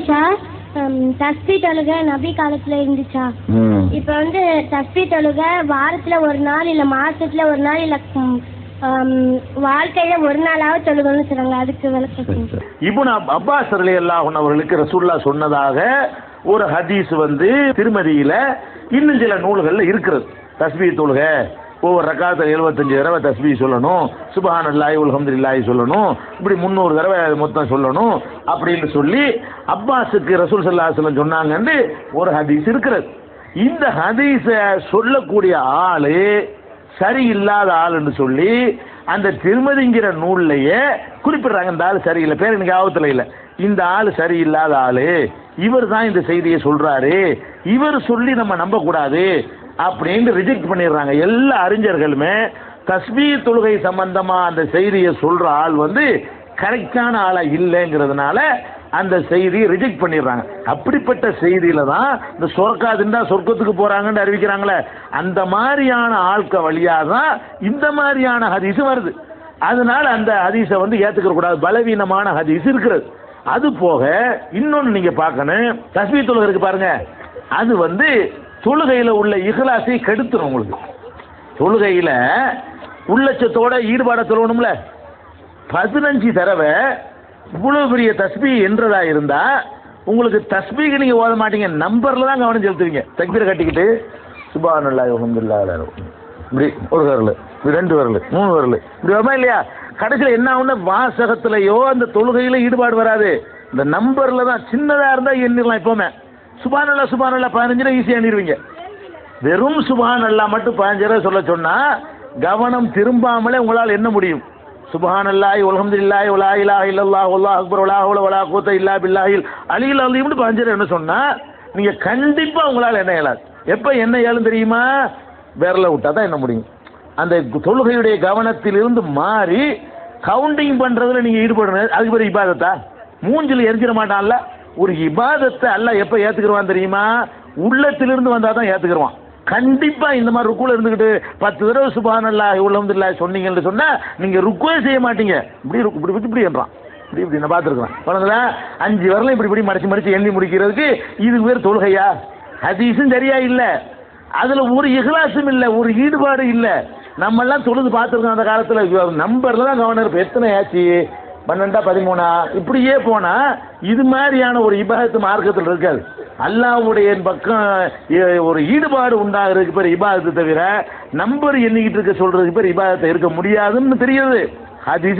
இஷா தஸ்பி தொழுகை நபி காலத்துல இருந்துச்சா. இப்போ வந்து தஸ்பி தொழுகை வாரத்துல ஒரு நாள் இல்ல மாசத்துல ஒரு நாள் இல்ல வாழ்க்கையில ஒரு நாளாவது தொழுகணும்னு சொல்றாங்க. அதுக்கு விளக்கம். இப்னு அப்- அப்பாஸ் ரலி அல்லாஹ் அவர்களுக்கு ரசூல்லா சொன்னதாக ஒரு ஹதீஸ் வந்து திருமதியில இன்னும் சில நூல்கள்ல இருக்கிறது. தஸ்பீ தொழுக. ஒவ்வொரு ரக்காத்தில் எழுபத்தஞ்சு தடவை தஸ்பீ சொல்லணும். சுபஹான் அல்லாஹி உல்ஹம்துலில்லாஹி சொல்லணும். இப்படி முந்நூறு தடவை மொத்தம் சொல்லணும். அப்படின்னு சொல்லி அப்பாஸுக்கு ரசூல் சல்லாஹலம் சொன்னாங்கன்னு ஒரு ஹதீஸ் இருக்கிறது. இந்த ஹதீஸை சொல்லக்கூடிய ஆள் சரியில்லாத ஆளுன்னு சொல்லி அந்த திருமதிங்கிற நூல்லையே குறிப்பிடுறாங்க. இந்த ஆள் சரியில்லை. பேர் எனக்கு ஆபத்துல இல்லை. இந்த ஆள் சரியில்லாத ஆள். இவர் தான் இந்த செய்தியை சொல்கிறாரு இவர் சொல்லி நம்ம நம்பக்கூடாது. அப்படின்னு ரிஜெக்ட் பண்ணிடுறாங்க. எல்லா அறிஞர்களுமே தஸ்பீ தொழுகை சம்பந்தமாக அந்த செய்தியை சொல்கிற ஆள் வந்து கரெக்டான ஆளாக இல்லைங்கிறதுனால அந்த செய்தியை ரிஜெக்ட் பண்ணிடுறாங்க. அப்படிப்பட்ட செய்தியில தான் இந்த சொர்க்கா திண்டா சொர்க்கத்துக்கு போறாங்கன்னு அறிவிக்கிறாங்களே. அந்த மாதிரியான ஆட்க வழியாக தான் இந்த மாதிரியான ஹதீஸ் வருது. அதனால அந்த ஹதீஸை வந்து ஏத்துக்க கூடாது. பலவீனமான ஹதீஸ் இருக்கிறது. அது போக இன்னொன்று நீங்கள் பார்க்கணும். தஸ்மீ தொழுகை இருக்கு பாருங்க. அது வந்து தொழுகையில் உள்ள இஹ்லாஸை கெடுத்துரும் உங்களுக்கு. தொழுகையில் உள்ளச்சத்தோட ஈடுபாட தொழணும்ல பதினஞ்சு தடவை இவ்வளோ பெரிய தஸ்பி என்றதா இருந்தா உங்களுக்கு தஸ்பிக்கு நீங்க ஓத மாட்டீங்க. நம்பர்ல தான் கவனம் செலுத்துவீங்க. தக்பீரை கட்டிக்கிட்டு சுபானுல்லாஹி அல்ஹம்துலில்லாஹ் இப்படி ஒரு விரல் இப்படி ரெண்டு விரல் மூணு விரல் இப்படி வருமா இல்லையா? கடைசியில் என்ன ஆகும்னா வாசகத்திலையோ அந்த தொழுகையில ஈடுபாடு வராது. இந்த நம்பர்ல தான் சின்னதா இருந்தா எண்ணிடலாம் எப்போவுமே. சுபானல்லா சுபானல்லா பதினஞ்சு ஈஸியாக எண்ணிடுவீங்க வெறும் சுபான் அல்லா மட்டும் பதினஞ்சு சொல்ல சொன்னால் கவனம் திரும்பாமலே உங்களால் எண்ண முடியும். சுபஹான் அல்லாஹி உலகம்துல்லாஹி உலா இலா இல்லல்லா உல்லா அக்பர் உலா உல உலா கூத்த இல்லா பில்லாஹில் அலில் அலீம்னு பதினஞ்சு தடவை என்ன சொன்னால் நீங்கள் கண்டிப்பாக உங்களால் என்ன இயலாது. எப்போ என்ன இயலும் தெரியுமா? விரல விட்டால் தான் என்ன முடியும். அந்த தொழுகையுடைய கவனத்திலிருந்து மாறி கவுண்டிங் பண்ணுறதுல நீங்கள் ஈடுபடணும். அதுக்கு பேர் இப்பாதத்தா மூஞ்சில் எரிஞ்சிட மாட்டான்ல? ஒரு இபாதத்தை அல்ல எப்ப ஏத்துக்கிறவான் தெரியுமா? உள்ளத்திலிருந்து வந்தா தான் ஏத்துக்கிறவான் கண்டிப்பா இந்த மாதிரி ருக்குல இருந்துகிட்டு பத்து தடவை சுபானல்லா உள்ளம்துல்லா சொன்னீங்கன்னு சொன்னா நீங்க ருக்குவே செய்ய மாட்டீங்க. இப்படி ருக்கு- இப்படி இப்படி என்றான். இப்படி இப்படி நான் பார்த்துருக்கேன் பாருங்களா அஞ்சு வரலாம் இப்படி இப்படி மடிச்சு மடிச்சு எண்ணி முடிக்கிறதுக்கு இதுக்கு பேர் தொழுகையா? ஹதீஸும் சரியா இல்லை. அதில் ஒரு இகலாசும் இல்லை ஒரு ஈடுபாடு இல்லை. நம்மெல்லாம் தொழுது பார்த்துருக்கோம் அந்த காலத்தில். நம்பர்ல தான் கவனம் இருப்போம் எத்தனை ஆச்சு? பன்னெண்டா பதிமூணா? இப்படியே போனா இது மாதிரியான ஒரு இபாதத்து மார்க்கத்தில் இருக்காது. அல்லாஹ்வுடைய பக்கம் ஒரு ஈடுபாடு உண்டாகிறதுக்கு பேர் இபாதத்தை தவிர நம்பர் எண்ணிக்கிட்டு இருக்க சொல்றதுக்கு பேர் இபாதத்தை இருக்க முடியாதுன்னு தெரியுது. ஹதீஸ்